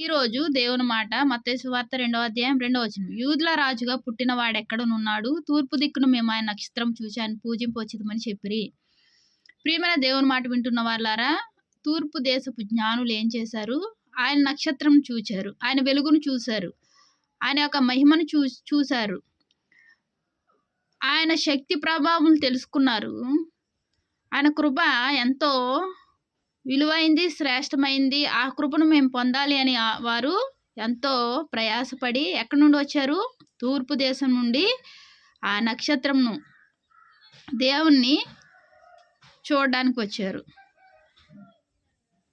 ఈరోజు దేవుని మాట మత్తేసు వార్త రెండవ అధ్యాయం రెండవ వచ్చిన యూదుల రాజుగా పుట్టిన వాడెక్కడనున్నాడు? తూర్పు దిక్కును మేము ఆయన నక్షత్రం చూసి ఆయన పూజింపొచ్చిదమని చెప్పిరి. ప్రియమైన దేవుని మాట వింటున్న వాళ్ళారా తూర్పు దేశపు జ్ఞానులు ఏం చేశారు? ఆయన నక్షత్రం చూచారు. ఆయన వెలుగును చూశారు. ఆయన యొక్క మహిమను చూ చూశారు. ఆయన శక్తి ప్రభావం తెలుసుకున్నారు. ఆయన కృప ఎంతో విలువైంది శ్రేష్టమైంది ఆ కృపను మేము పొందాలి అని వారు ఎంతో ప్రయాసపడి ఎక్కడి నుండి వచ్చారు? తూర్పు దేశం నుండి ఆ నక్షత్రంను దేవుణ్ణి చూడడానికి వచ్చారు.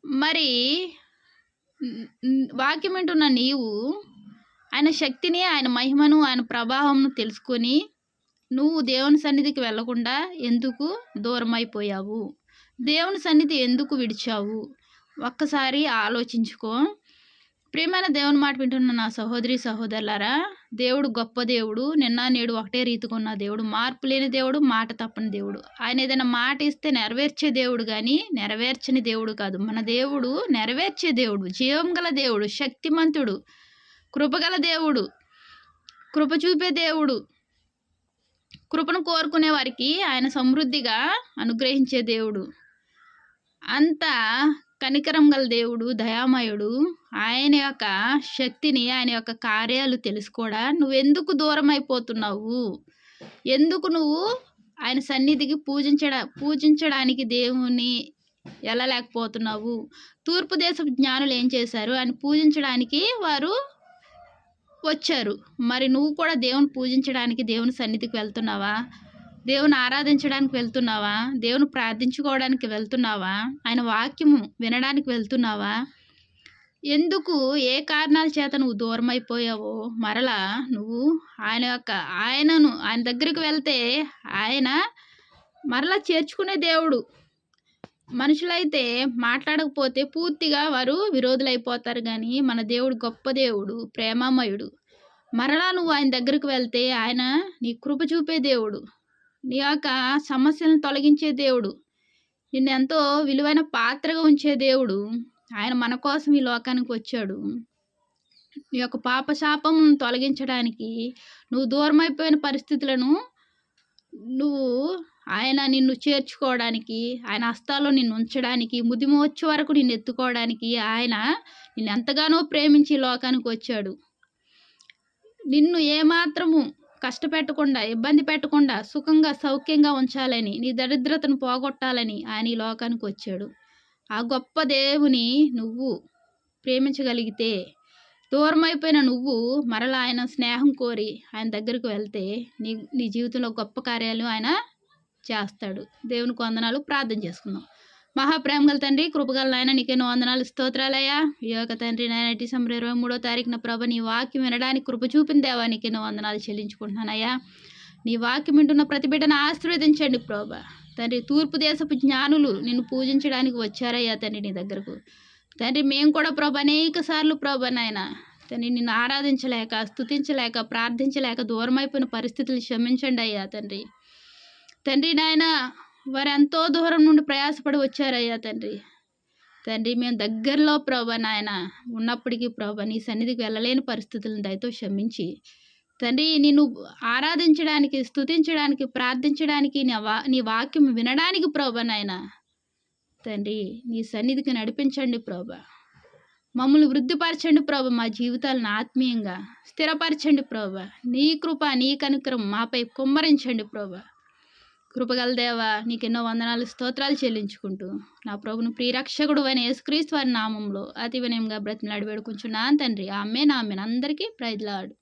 మరి వాక్యం వింటున్న నీవు ఆయన శక్తిని ఆయన మహిమను ఆయన ప్రభావంను తెలుసుకొని నువ్వు దేవుని సన్నిధికి వెళ్ళకుండా ఎందుకు దూరం అయిపోయావు దేవుని సన్నిధి ఎందుకు విడిచావు? ఒక్కసారి ఆలోచించుకో. ప్రియమైన దేవుని మాట వింటున్న నా సహోదరి సహోదరులారా దేవుడు గొప్ప దేవుడు నిన్న నేడు ఒకటే రీతికున్న దేవుడు మార్పు లేని దేవుడు మాట తప్పని దేవుడు. ఆయన ఏదైనా మాట ఇస్తే నెరవేర్చే దేవుడు కానీ నెరవేర్చని దేవుడు కాదు. మన దేవుడు నెరవేర్చే దేవుడు జీవం గల దేవుడు శక్తిమంతుడు కృపగల దేవుడు కృప చూపే దేవుడు కృపను కోరుకునే వారికి ఆయన సమృద్ధిగా అనుగ్రహించే దేవుడు. అంత కనికరం గల దేవుడు దయామయుడు ఆయన యొక్క శక్తిని ఆయన యొక్క కార్యాలు తెలుసుకోడా నువ్వెందుకు దూరం అయిపోతున్నావు ఎందుకు నువ్వు ఆయన సన్నిధికి పూజించడా పూజించడానికి దేవుని వెళ్ళలేకపోతున్నావు తూర్పు దేశపు జ్ఞానులు ఏం చేశారు? ఆయన పూజించడానికి వారు వచ్చారు. మరి నువ్వు కూడా దేవుని పూజించడానికి దేవుని సన్నిధికి వెళ్తున్నావా? దేవుని ఆరాధించడానికి వెళ్తున్నావా? దేవుని ప్రార్థించుకోవడానికి వెళ్తున్నావా? ఆయన వాక్యము వినడానికి వెళ్తున్నావా? ఎందుకు ఏ కారణాల చేత నువ్వు దూరం అయిపోయావో మరలా నువ్వు ఆయన యొక్క ఆయనను ఆయన దగ్గరికి వెళ్తే ఆయన మరలా చేర్చుకునే దేవుడు. మనుషులైతే మాట్లాడకపోతే పూర్తిగా వారు విరోధులైపోతారు కానీ మన దేవుడు గొప్ప దేవుడు ప్రేమామయుడు. మరలా నువ్వు ఆయన దగ్గరికి వెళ్తే ఆయన నీ కృప చూపే దేవుడు. నీ యొక్క సమస్యలను తొలగించే దేవుడు. నిన్ను ఎంతో విలువైన పాత్రగా ఉంచే దేవుడు. ఆయన మన కోసం ఈ లోకానికి వచ్చాడు. నీ యొక్క పాపశాపం తొలగించడానికి నువ్వు దూరమైపోయిన పరిస్థితులను నువ్వు ఆయన నిన్ను చేర్చుకోవడానికి ఆయన హస్తాల్లో నిన్ను ఉంచడానికి ముదిమ వచ్చే వరకు నిన్ను ఎత్తుకోవడానికి ఆయన నిన్ను ఎంతగానో ప్రేమించి లోకానికి వచ్చాడు. నిన్ను ఏమాత్రము కష్టపెట్టకుండా ఇబ్బంది పెట్టకుండా సుఖంగా సౌఖ్యంగా ఉంచాలని నీ దరిద్రతను పోగొట్టాలని ఆయన ఈ లోకానికి వచ్చాడు. ఆ గొప్ప దేవుని నువ్వు ప్రేమించగలిగితే దూరమైపోయిన నువ్వు మరలా ఆయన స్నేహం కోరి ఆయన దగ్గరికి వెళ్తే నీ నీ జీవితంలో గొప్ప కార్యాలు ఆయన చేస్తాడు. దేవునికి వందనాలు. ప్రార్థన చేసుకుందాం. మహాప్రేమ గల తండ్రి కృపగల నాయన నీకెన్నో వందనాలు స్తోత్రాలయ్యా. ఈ యొక్క తండ్రి నాయన డిసెంబర్ ఇరవై మూడో తారీఖున ప్రభ నీ వాక్యం వినడానికి కృప చూపిన దేవా నీకెన్నో వందనాలు చెల్లించుకుంటున్నానయ్యా. నీ వాక్యం వింటున్న ప్రతి బిడ్డను ఆశీర్వదించండి ప్రభ. తండ్రి తూర్పు దేశపు జ్ఞానులు నిన్ను పూజించడానికి వచ్చారయ్యా తండ్రి నీ దగ్గరకు. తండ్రి మేము కూడా ప్రభ అనేక సార్లు ప్రభ నాయన తండ్రి నిన్ను ఆరాధించలేక స్థుతించలేక ప్రార్థించలేక దూరమైపోయిన పరిస్థితులు క్షమించండి అయ్యా తండ్రి. తండ్రి నాయన వారు ఎంతో దూరం నుండి ప్రయాసపడి వచ్చారయ్యా తండ్రి. తండ్రి మేము దగ్గరలో ప్రభా నాయన ఉన్నప్పటికీ ప్రభా నీ సన్నిధికి వెళ్ళలేని పరిస్థితులను దయతో క్షమించి. తండ్రి నిన్ను ఆరాధించడానికి స్థుతించడానికి ప్రార్థించడానికి నీ వా నీ వాక్యం వినడానికి ప్రభా నాయన. తండ్రి నీ సన్నిధికి నడిపించండి ప్రభా. మమ్మల్ని వృద్ధిపరచండి ప్రభ మా జీవితాలను ఆత్మీయంగా స్థిరపరచండి ప్రభ. నీ కృప నీ కనుకరం మాపై కుమ్మరించండి ప్రభా. కృపగల దేవ నీకెన్నో వందనాలు స్తోత్రాలు చెల్లించుకుంటూ నా ప్రభును ప్రియరక్షకుడు అయిన యేసుక్రీస్తు వారి నామంలో అతి వినయంగా బ్రతిమలాడి వేడుకుంటున్నాను తండ్రి. ఆమె నా అందరికీ ప్రైజ్లాడు